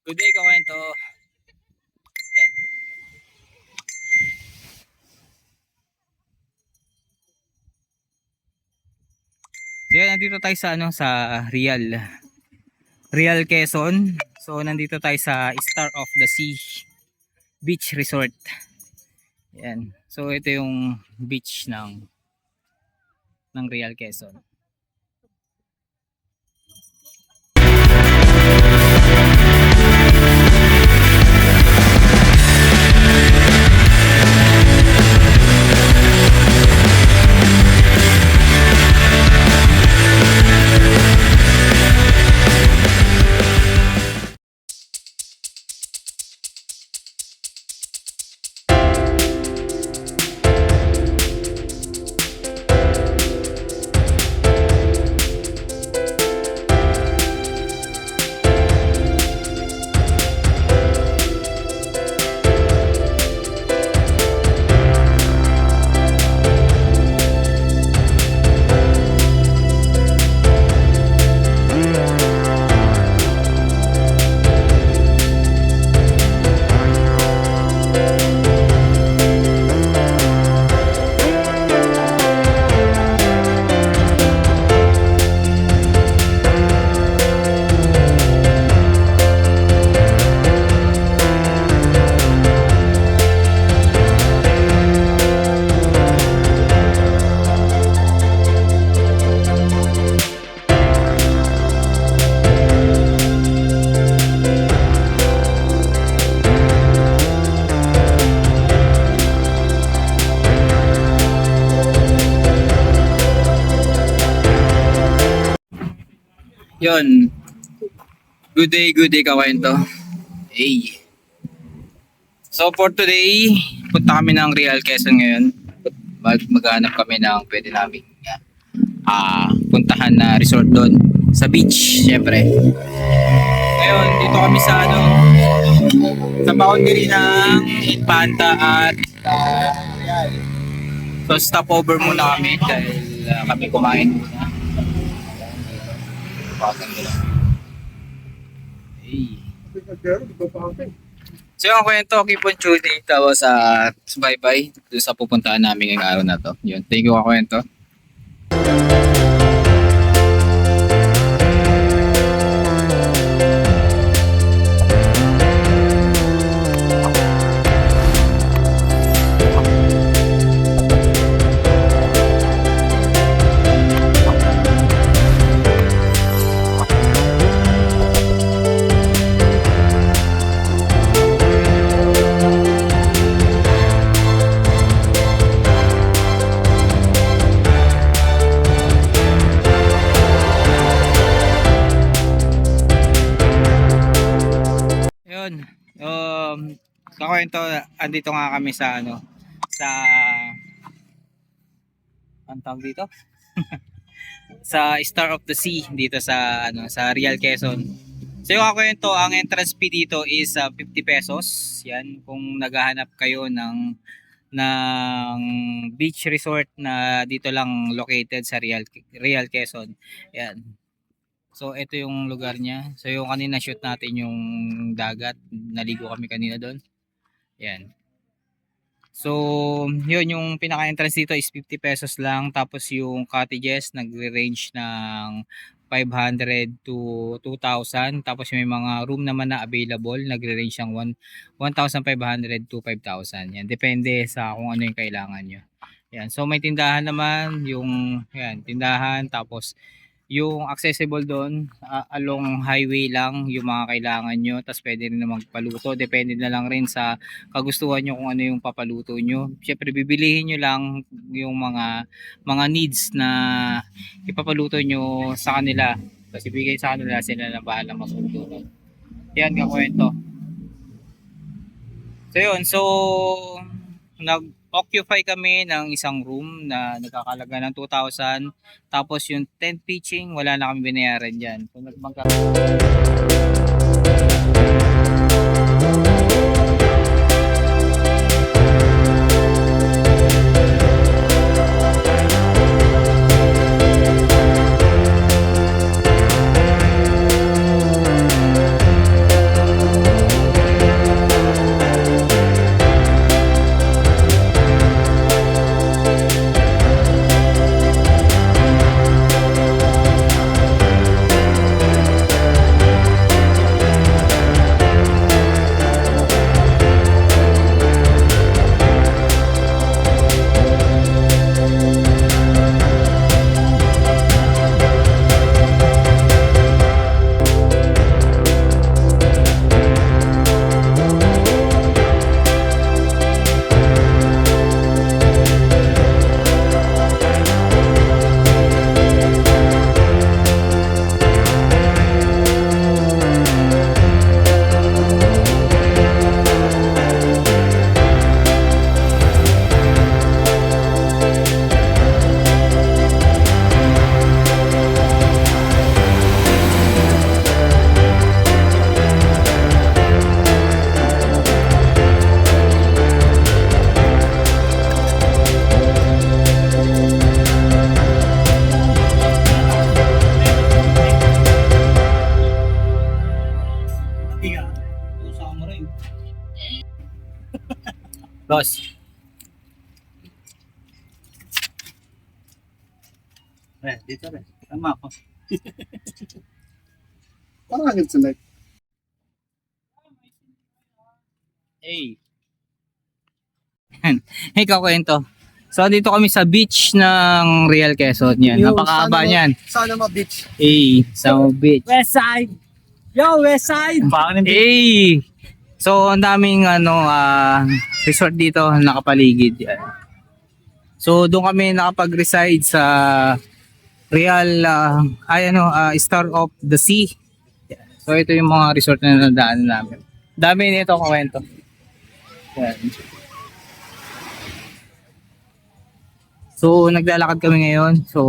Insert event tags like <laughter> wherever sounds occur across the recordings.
Good day, kakwento. Yan. So yan, nandito tayo sa ano sa Real. Real Quezon. So nandito tayo sa Star of the Sea Beach Resort. Yan. So ito yung beach ng ng Real Quezon. Yun. Good day, good day kakwento. Hey. So for today, punta kami ng Real Quezon ngayon. Mag maghanap kami ng pwede namin ah puntahan na resort doon sa beach, syempre. Ngayon, dito kami sa ano sa boundary ng Infanta at Real. So stopover muna kami dahil ah, kami kumain muna. Pasang nila. Hey. So yung kwento, keep on tuning tapos sa bye-bye doon sa pupuntahan namin ngayong araw na to. Yun, thank you kakwento. Yun. Kakwento, andito nga kami sa ano, sa ang dito? <laughs> sa Star of the Sea dito sa ano sa Real Quezon. So yung kakwento, ang entrance fee dito is ah, 50 pesos. Yan kung naghahanap kayo ng ng beach resort na dito lang located sa Real Real Quezon. Yan. So ito yung lugar niya. So yung kanina shoot natin yung dagat. Naligo kami kanina doon. Yan. So yun yung pinaka-entrance dito is 50 pesos lang. Tapos yung cottages nagre-range ng 500 to 2,000. Tapos may mga room naman na available. Nagre-range ng 1 1,500 to 5,000. Yan. Depende sa kung ano yung kailangan nyo. Yan. So may tindahan naman. Yung yan, tindahan. Tapos yung accessible doon ah, along highway lang yung mga kailangan nyo tapos pwede rin na magpaluto. Depende na lang rin sa kagustuhan nyo kung ano yung papaluto nyo. Syempre bibilihin nyo lang yung mga mga needs na ipapaluto nyo sa kanila. Tapos ibigay sa kanila sila na bahala magluto yan kakwento. So yun. So nag occupy kami ng isang room na nagkakalaga ng 2,000 tapos yung tent pitching, wala na kami binayaran dyan. So, nagmagka... Boss. Eh, dito rin. Tama ako. Parang agad select. Hey. hey, kakwento. So, dito kami sa beach ng Real Quezon. Yan, Yo, napakahaba sana- niyan. Sana ma-beach. Hey, sa beach. West side! Yo, west side! Hey! So, ang daming ano, ah, resort dito nakapaligid. So, doon kami nakapag-reside sa Real, ah, ay ano, ah, Star of the Sea. So, ito yung mga resort na nadaan namin. Dami nito kwento. Yan. So, naglalakad kami ngayon. So,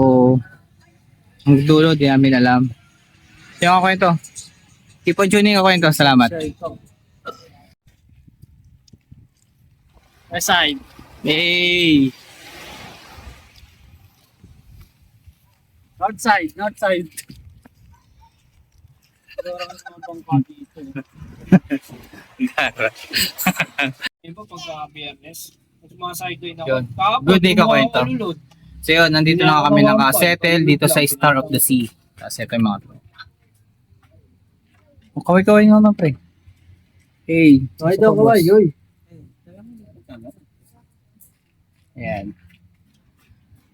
ang dulo, di namin alam. Yung ako kwento. Keep on tuning ako kwento. Salamat. West side. Hey! North side, north side. Wala ka naman bang party ito. Iba pagka biyernes, at mga sideline ako. Yun. Good day ka, kwento. So yun, nandito na kami naka-settle dito sa Star of the Sea. Tapos ito yung mga to. Oh, kaway-kaway nga naman pre. Hey. Kaway daw, kaway, yoy. Ayan.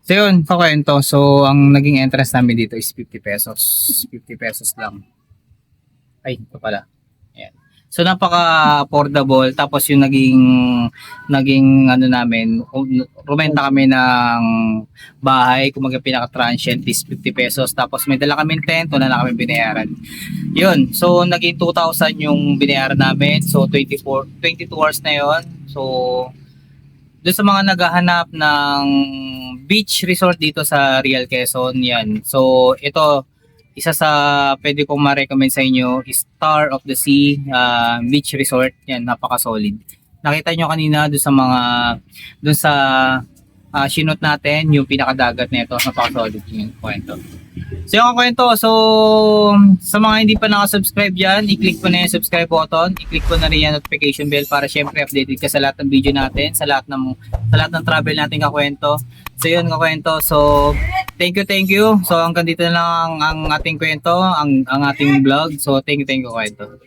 So yun, kakwento. So ang naging entrance namin dito is 50 pesos. 50 pesos lang. Ay, ito pala. Ayan. So napaka-affordable. Tapos yung naging naging ano namin, um, rumenta kami ng bahay. Kung mga pinaka-transient is 50 pesos. Tapos may dala kami tent, wala na kami binayaran. Yun. So naging 2,000 yung binayaran namin. So 24, 22 hours na yun. So doon sa mga naghahanap ng beach resort dito sa Real Quezon, yan. So, ito, isa sa pwede kong ma-recommend sa inyo Star of the Sea ah, Beach Resort. Yan, napaka-solid. Nakita nyo kanina doon sa mga, doon sa ah, sinot natin, yung pinakadagat nito, napaka-solid yung kwento. So, yung kwento, so, sa mga hindi pa nakasubscribe dyan, i-click mo na yung subscribe button, i-click mo na rin yung notification bell para syempre updated ka sa lahat ng video natin, sa lahat ng, sa lahat ng travel natin kakwento. So, yun kakwento. So, thank you, thank you. So, hanggang dito na lang ang, ang ating kwento, ang, ang ating vlog. So, thank you, thank you kwento.